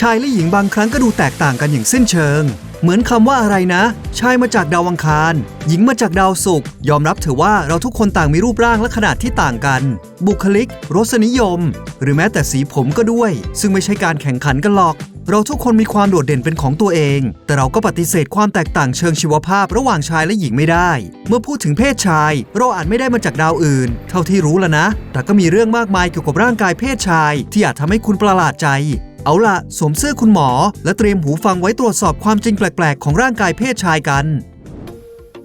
ชายและหญิงบางครั้งก็ดูแตกต่างกันอย่างสิ้นเชิง เหมือนคำว่าอะไรนะ ชายมาจากดาวอังคาร หญิงมาจากดาวศุกร์ยอมรับเถอะว่าเราทุกคนต่างมีรูปร่างและขนาดที่ต่างกัน บุคลิก รสนิยม หรือแม้แต่สีผมก็ด้วย ซึ่งไม่ใช่การแข่งขันกันหรอก เราทุกคนมีความโดดเด่นเป็นของตัวเอง แต่เราก็ปฏิเสธความแตกต่างเชิงชีวภาพระหว่างชายและหญิงไม่ได้ เมื่อพูดถึงเพศชาย เราอาจไม่ได้มาจากดาวอื่น เท่าที่รู้แล้วนะ แต่ก็มีเรื่องมากมายเกี่ยวกับร่างกายเพศชาย ที่อาจทำให้คุณประหลาดใจ เอาละสวมเสื้อคุณหมอ และเตรียมหูฟังไว้ตรวจสอบความจริงแปลก ๆ ของร่างกายเพศชายกัน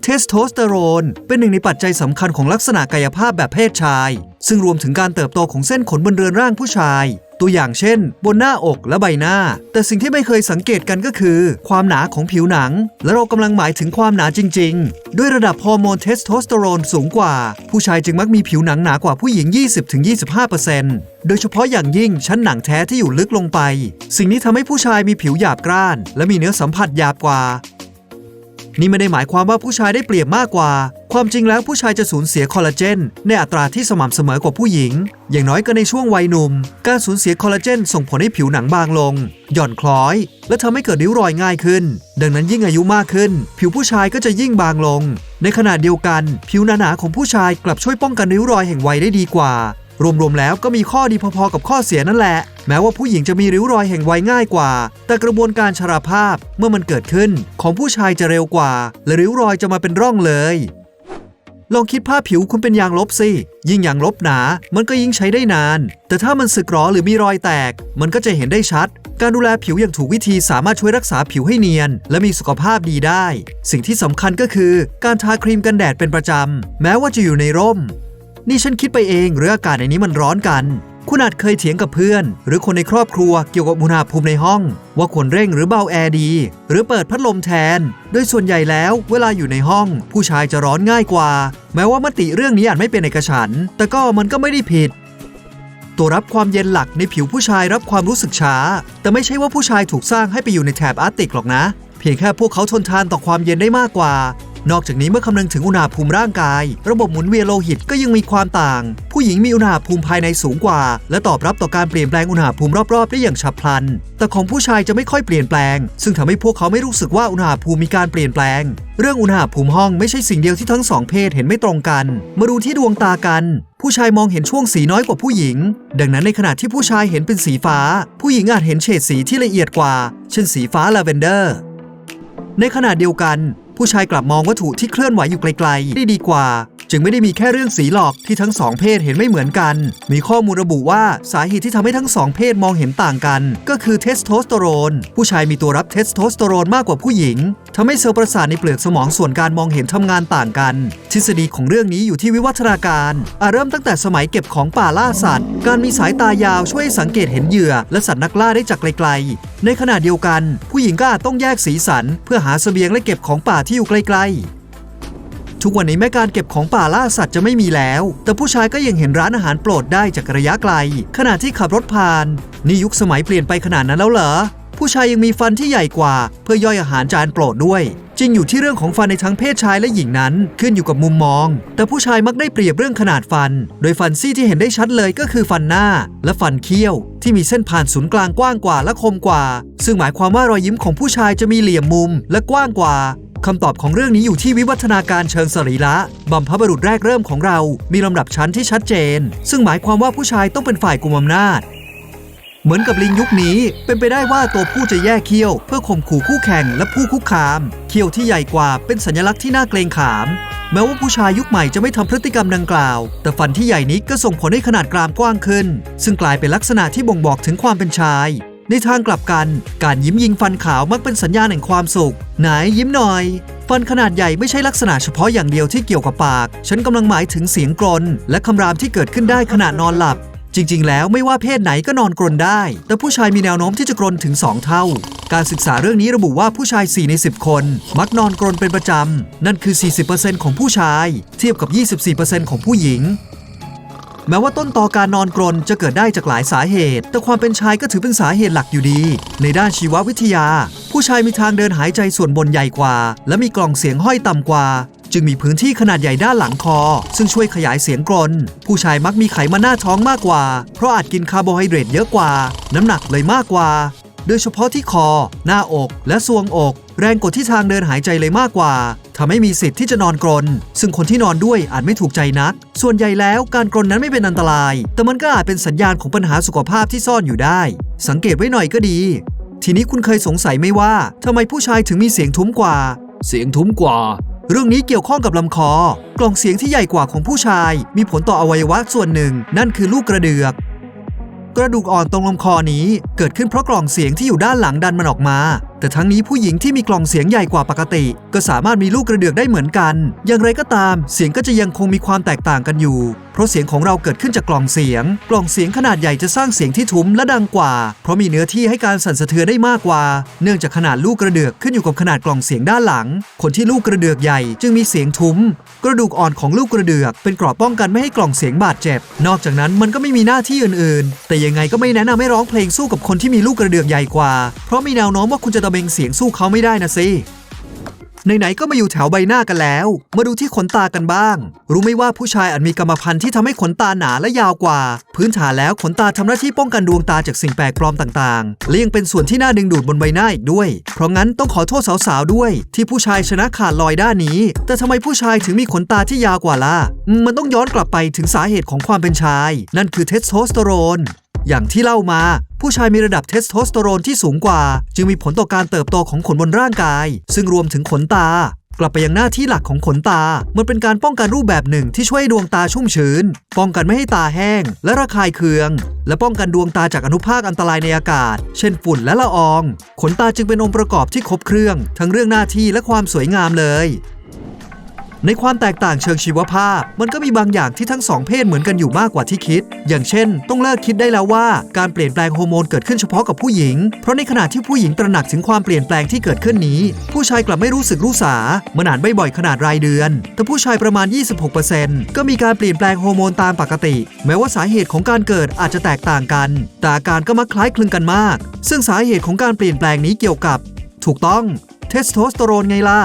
เทสโทสเตอโรน เป็นหนึ่งในปัจจัยสำคัญของลักษณะกายภาพแบบเพศชาย ซึ่งรวมถึงการเติบโตของเส้นขนบนเรือนร่างผู้ชาย ตัวอย่างเช่น บนหน้าอกและใบหน้า แต่สิ่งที่ไม่เคยสังเกตกันก็คือ ความหนาของผิวหนัง และเรากำลังหมายถึงความหนาจริง ๆ ด้วยระดับฮอร์โมนเทสโทสเตอโรนสูงกว่า ผู้ชายจึงมักมีผิวหนังหนากว่าผู้หญิง 20-25%โดยเฉพาะอย่างยิ่งชั้นหนังแท้ที่อยู่ลึกลงไป สิ่งนี้ทำให้ผู้ชายมีผิวหยาบกร้าน และมีเนื้อสัมผัสหยาบกว่า นี่ไม่ได้หมายความว่าผู้ชายได้เปรียบมากกว่า ความจริงแล้วผู้ชายจะสูญเสียคอลลาเจนในอัตราที่สม่ำเสมอกว่าผู้หญิง อย่างน้อยก็ในช่วงวัยหนุ่ม การสูญเสียคอลลาเจนส่งผลให้ผิวหนังบางลง หย่อนคล้อย และทำให้เกิดริ้วรอยง่ายขึ้น ดังนั้นยิ่งอายุมากขึ้น ผิวผู้ชายก็จะยิ่งบางลง ในขณะเดียวกัน ผิวหนาๆของผู้ชายกลับช่วยป้องกันริ้วรอยแห่งวัยได้ดีกว่า รวมๆแล้วก็มีข้อดีพอๆกับข้อเสียนั่นแหละ แม้ว่าผู้หญิงจะมีริ้วรอยแห่งวัยง่ายกว่า แต่กระบวนการชราภาพเมื่อมันเกิดขึ้น ของผู้ชายจะเร็วกว่า และริ้วรอยจะมาเป็นร่องเลยลองคิดภาพผิวคุณเป็นยางลบสิ ยิ่งยางลบหนา มันก็ยิ่งใช้ได้นาน แต่ถ้ามันสึกหรอหรือมีรอยแตก มันก็จะเห็นได้ชัด การดูแลผิวอย่างถูกวิธีสามารถช่วยรักษาผิวให้เนียน และมีสุขภาพดีได้ สิ่งที่สำคัญก็คือ การทาครีมกันแดดเป็นประจำ แม้ว่าจะอยู่ในร่ม นี่ฉันคิดไปเองหรืออากาศในนี้มันร้อนกัน คุณอาจเคยเถียงกับเพื่อน หรือคนในครอบครัวเกี่ยวกับอุณหภูมิในห้อง ว่าควรเร่งหรือเบาแอร์ดี หรือเปิดพัดลมแทน โดยส่วนใหญ่แล้วเวลาอยู่ในห้อง ผู้ชายจะร้อนง่ายกว่า แม้ว่ามติเรื่องนี้อาจไม่เป็นเอกฉันแต่ก็มันก็ไม่ได้ผิดตัวรับความเย็นหลักในผิวผู้ชายรับความรู้สึกช้า แต่ไม่ใช่ว่าผู้ชายถูกสร้างให้ไปอยู่ในแถบอาร์กติกหรอกนะ เพียงแค่พวกเขาทนทานต่อความเย็นได้มากกว่า นอกจากนี้เมื่อคำนึงถึงอุณหภูมิร่างกาย ระบบหมุนเวียนโลหิตก็ยังมีความต่าง ผู้หญิงมีอุณหภูมิภายในสูงกว่า และตอบรับต่อการเปลี่ยนแปลงอุณหภูมิรอบๆ ได้อย่างฉับพลัน แต่ของผู้ชายจะไม่ค่อยเปลี่ยนแปลง ซึ่งทำให้พวกเขาไม่รู้สึกว่าอุณหภูมิมีการเปลี่ยนแปลง เรื่องอุณหภูมิห้องไม่ใช่สิ่งเดียวที่ทั้งสองเพศเห็นไม่ตรงกัน มาดูที่ดวงตากัน ผู้ชายมองเห็นช่วงสีน้อยกว่าผู้หญิง ดังนั้นในขณะที่ผู้ชายเห็นเป็นสีฟ้า ผู้หญิงอาจเห็นเฉดสีที่ละเอียดกว่า เช่นสีฟ้าลาเวนเดอร์ ในขณะเดียวกัน ผู้ชายกลับมองวัตถุที่เคลื่อนไหวอยู่ไกลๆ ได้ดีกว่า จึงไม่ได้มีแค่เรื่องสีหลอกที่ทั้งสองเพศเห็นไม่เหมือนกัน มีข้อมูลระบุว่าสาเหตุที่ทำให้ทั้งสองเพศมองเห็นต่างกัน ก็คือเทสโทสเตอโรน ผู้ชายมีตัวรับเทสโทสเตอโรนมากกว่าผู้หญิง ทำให้เซลล์ประสาทในเปลือกสมองส่วนการมองเห็นทำงานต่างกัน ทฤษฎีของเรื่องนี้อยู่ที่วิวัฒนาการอาจเริ่มตั้งแต่สมัยเก็บของป่าล่าสัตว์ การมีสายตายาวช่วยสังเกตเห็นเหยื่อ และสัตว์นักล่าได้จากไกลๆ ในขณะเดียวกัน ผู้หญิงก็อาจต้องแยกสีสัน เพื่อหาเสบียงและเก็บของป่าที่อยู่ไกลๆทุกวันนี้แม้การเก็บของป่าล่าสัตว์จะไม่มีแล้ว แต่ผู้ชายก็ยังเห็นร้านอาหารโปรดได้จากระยะไกล ขณะที่ขับรถผ่าน นี่ยุคสมัยเปลี่ยนไปขนาดนั้นแล้วเหรอ ผู้ชายยังมีฟันที่ใหญ่กว่า เพื่อย่อยอาหารจานโปรดด้วย จริงอยู่ที่เรื่องของฟันในทั้งเพศชายและหญิงนั้น ขึ้นอยู่กับมุมมอง แต่ผู้ชายมักได้เปรียบเรื่องขนาดฟัน โดยฟันซี่ที่เห็นได้ชัดเลยก็คือฟันหน้า และฟันเคี้ยว ที่มีเส้นผ่านศูนย์กลางกว้างกว่าและคมกว่า ซึ่งหมายความว่ารอยยิ้มของผู้ชายจะมีเหลี่ยมมุมและกว้างกว่าคำตอบของเรื่องนี้อยู่ที่วิวัฒนาการเชิงสรีระบัมพบรุษแรกเริ่มของเรา มีลำดับชั้นที่ชัดเจน ซึ่งหมายความว่าผู้ชายต้องเป็นฝ่ายกุมอำนาจ เหมือนกับลิงยุคนี้ เป็นไปได้ว่าตัวผู้จะแยกเขี้ยว เพื่อข่มขู่คู่แข่งและผู้คุกคาม เขี้ยวที่ใหญ่กว่าเป็นสัญลักษณ์ที่น่าเกรงขาม แม้ว่าผู้ชายยุคใหม่จะไม่ทำพฤติกรรมดังกล่าว แต่ฟันที่ใหญ่นี้ก็ส่งผลให้ขนาดกรามกว้างขึ้น ซึ่งกลายเป็นลักษณะที่บ่งบอกถึงความเป็นชาย ในทางกลับกัน การยิ้มยิงฟันขาวมักเป็นสัญญาณแห่งความสุข ไหนยิ้มหน่อย ฟันขนาดใหญ่ไม่ใช่ลักษณะเฉพาะอย่างเดียวที่เกี่ยวกับปาก ฉันกำลังหมายถึงเสียงกรนและคำรามที่เกิดขึ้นได้ขณะนอนหลับ จริง ๆ แล้วไม่ว่าเพศไหนก็นอนกรนได้ แต่ผู้ชายมีแนวโน้มที่จะกรนถึง 2 เท่า การศึกษาเรื่องนี้ระบุว่าผู้ชาย 4 ใน 10 คน มักนอนกรนเป็นประจำ นั่นคือ 40%ของผู้ชาย เทียบกับ 24%ของผู้หญิง แม้ว่าต้นตอการนอนกรนจะเกิดได้จากหลายสาเหตุ แต่ความเป็นชายก็ถือเป็นสาเหตุหลักอยู่ดี ในด้านชีววิทยา ผู้ชายมีทางเดินหายใจส่วนบนใหญ่กว่า และมีกล่องเสียงห้อยต่ำกว่า จึงมีพื้นที่ขนาดใหญ่ด้านหลังคอ ซึ่งช่วยขยายเสียงกรน ผู้ชายมักมีไขมันหน้าท้องมากกว่า เพราะอาจกินคาร์โบไฮเดรตเยอะกว่า น้ำหนักเลยมากกว่า โดยเฉพาะที่คอ หน้าอก และซวงอก แรงกดที่ทางเดินหายใจเลยมากกว่าทำให้มีสิทธิ์ที่จะนอนกรน ซึ่งคนที่นอนด้วยอาจไม่ถูกใจนัก ส่วนใหญ่แล้วการกรนนั้นไม่เป็นอันตราย แต่มันก็อาจเป็นสัญญาณของปัญหาสุขภาพที่ซ่อนอยู่ได้ สังเกตไว้หน่อยก็ดี ทีนี้คุณเคยสงสัยไหมว่าทำไมผู้ชายถึงมีเสียงทุ้มกว่า เสียงทุ้มกว่า เรื่องนี้เกี่ยวข้องกับลำคอ กล่องเสียงที่ใหญ่กว่าของผู้ชาย มีผลต่ออวัยวะส่วนหนึ่ง นั่นคือลูกกระเดือก กระดูกอ่อนตรงลำคอนี้ เกิดขึ้นเพราะกล่องเสียงที่อยู่ด้านหลังดันมันออกมา แต่ทั้งนี้ผู้หญิงที่มีกล่องเสียงใหญ่กว่าปกติ ก็สามารถมีลูกกระเดือกได้เหมือนกัน อย่างไรก็ตาม เสียงก็จะยังคงมีความแตกต่างกันอยู่ เพราะเสียงของเราเกิดขึ้นจากกล่องเสียง กล่องเสียงขนาดใหญ่จะสร้างเสียงที่ทุ้มและดังกว่า เพราะมีเนื้อที่ให้การสั่นสะเทือนได้มากกว่า เนื่องจากขนาดลูกกระเดือกขึ้นอยู่กับขนาดกล่องเสียงด้านหลัง คนที่ลูกกระเดือกใหญ่จึงมีเสียงทุ้ม กระดูกอ่อนของลูกกระเดือก เป็นกราะป้องกันไม่ให้กล่องเสียงบาดเจ็บ นอกจากนั้นมันก็ไม่มีหน้าที่อื่น ๆ แต่ยังไงก็ไม่แนะนำให้ร้องเพลงสู้กับคนที่มีลูกกระเดือกใหญ่กว่า เพราะมีแนวโน้มว่าคุณจะเบงเสียงสู้เขาไม่ได้นะสิไหนๆก็มาอยู่แถวใบหน้ากันแล้ว มาดูที่ขนตากันบ้าง รู้ไหมว่าผู้ชายอาจมีกรรมพันธุ์ที่ทำให้ขนตาหนาและยาวกว่า พื้นฐานแล้วขนตาทำหน้าที่ป้องกันดวงตาจากสิ่งแปลกปลอมต่างๆ และยังเป็นส่วนที่น่าดึงดูดบนใบหน้าอีกด้วย เพราะงั้นต้องขอโทษสาวๆด้วย ที่ผู้ชายชนะขาดลอยด้านนี้ แต่ทำไมผู้ชายถึงมีขนตาที่ยาวกว่าล่ะ มันต้องย้อนกลับไปถึงสาเหตุของความเป็นชาย นั่นคือเทสโทสเตอโรน อย่างที่เล่ามา ผู้ชายมีระดับเทสโทสเตอโรนที่สูงกว่า จึงมีผลต่อการเติบโตของขนบนร่างกาย ซึ่งรวมถึงขนตา กลับไปยังหน้าที่หลักของขนตา มันเป็นการป้องกันรูปแบบหนึ่งที่ช่วยดวงตาชุ่มชื้น ป้องกันไม่ให้ตาแห้ง และระคายเคือง และป้องกันดวงตาจากอนุภาคอันตรายในอากาศ เช่นฝุ่นและละออง ขนตาจึงเป็นองค์ประกอบที่ครบเครื่อง ทั้งเรื่องหน้าที่และความสวยงามเลย ในความแตกต่างเชิงชีวภาพ มันก็มีบางอย่างที่ทั้งสองเพศเหมือนกันอยู่มากกว่าที่คิด อย่างเช่น ต้องเลิกคิดได้แล้วว่าการเปลี่ยนแปลงฮอร์โมนเกิดขึ้นเฉพาะกับผู้หญิง เพราะในขณะที่ผู้หญิงตระหนักถึงความเปลี่ยนแปลงที่เกิดขึ้นนี้ ผู้ชายกลับไม่รู้สึกรู้สามันอานไม่บ่อยขนาดรายเดือน แต่ผู้ชายประมาณ 26%ก็มีการเปลี่ยนแปลงฮอร์โมนตามปกติ แม้ว่าสาเหตุของการเกิดอาจจะแตกต่างกัน แต่อาการก็มักคล้ายคลึงกันมาก ซึ่งสาเหตุของการเปลี่ยนแปลงนี้เกี่ยวกับ ถูกต้องเทสโทสเตอโรนไงล่ะ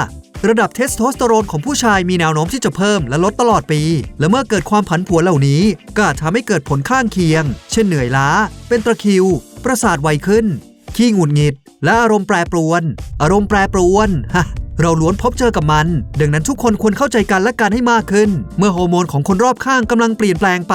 ระดับเทสโทสเตอโรนของผู้ชายมีแนวโน้มที่จะเพิ่มและลดตลอดปี และเมื่อเกิดความผันผวนเหล่านี้ ก็อาจทำให้เกิดผลข้างเคียง เช่นเหนื่อยล้า เป็นตะคริว ประสาทไวขึ้น ขี้หงุดหงิด และอารมณ์แปรปรวน อารมณ์แปรปรวนฮะเราล้วนพบเจอกับมัน ดังนั้นทุกคนควรเข้าใจกันและกันให้มากขึ้น เมื่อฮอร์โมนของคนรอบข้างกำลังเปลี่ยนแปลงไป